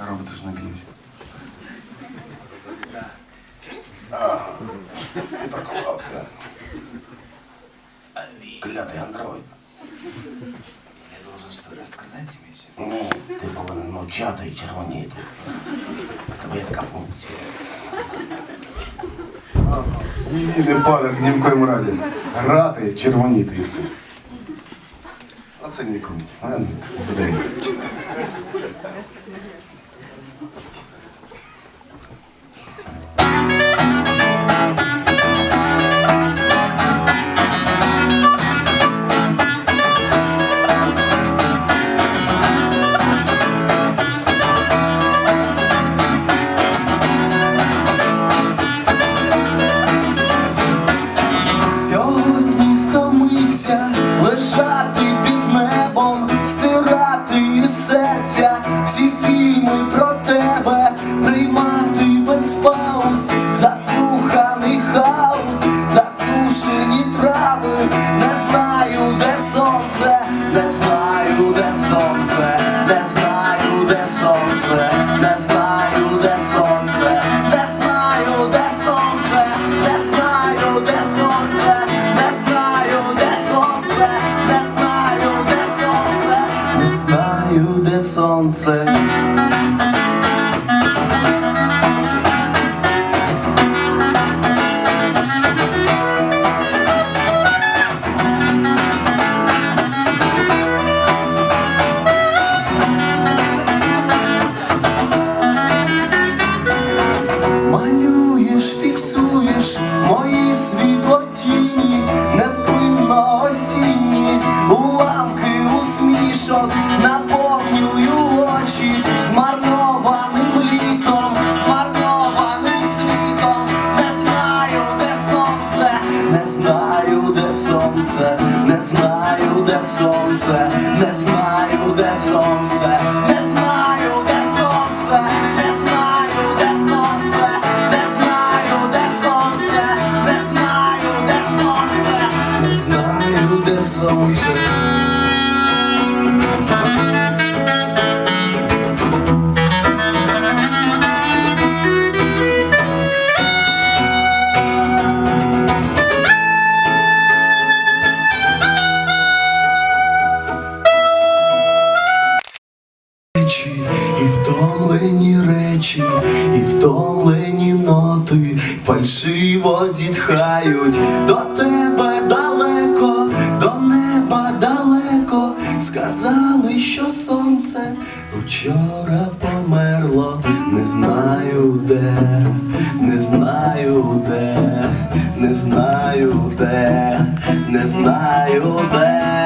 Роботи ж не б'ють. Ти проколовся. Клятий андроїд. Я должен что рассказать тебе сейчас? Ні, ти повинен мовчати і червоніти. В тебе є така функція. І не падати ні в коєму разі. Грати, червоніти і все це нікому. Лежати без пауз, заслуханий хаос, засушені трави, не знаю, де сонце, не знаю, де сонце, не знаю, де сонце, не знаю, де сонце, не знаю, де сонце, не знаю, де сонце, не знаю, де сонце, не знаю, де сонце, не знаю, де сонце. Знаю, де сонце, не знаю, де сонце, не знаю, де сонце, не знаю, де сонце, не знаю, де сонце, не знаю, де сонце, не знаю, де сонце, не знаю, де сонце. Речі, і втомлені ноти фальшиво зітхають до тебе далеко, до неба далеко. Сказали, що сонце вчора померло, не знаю де, не знаю де, не знаю де, не знаю де.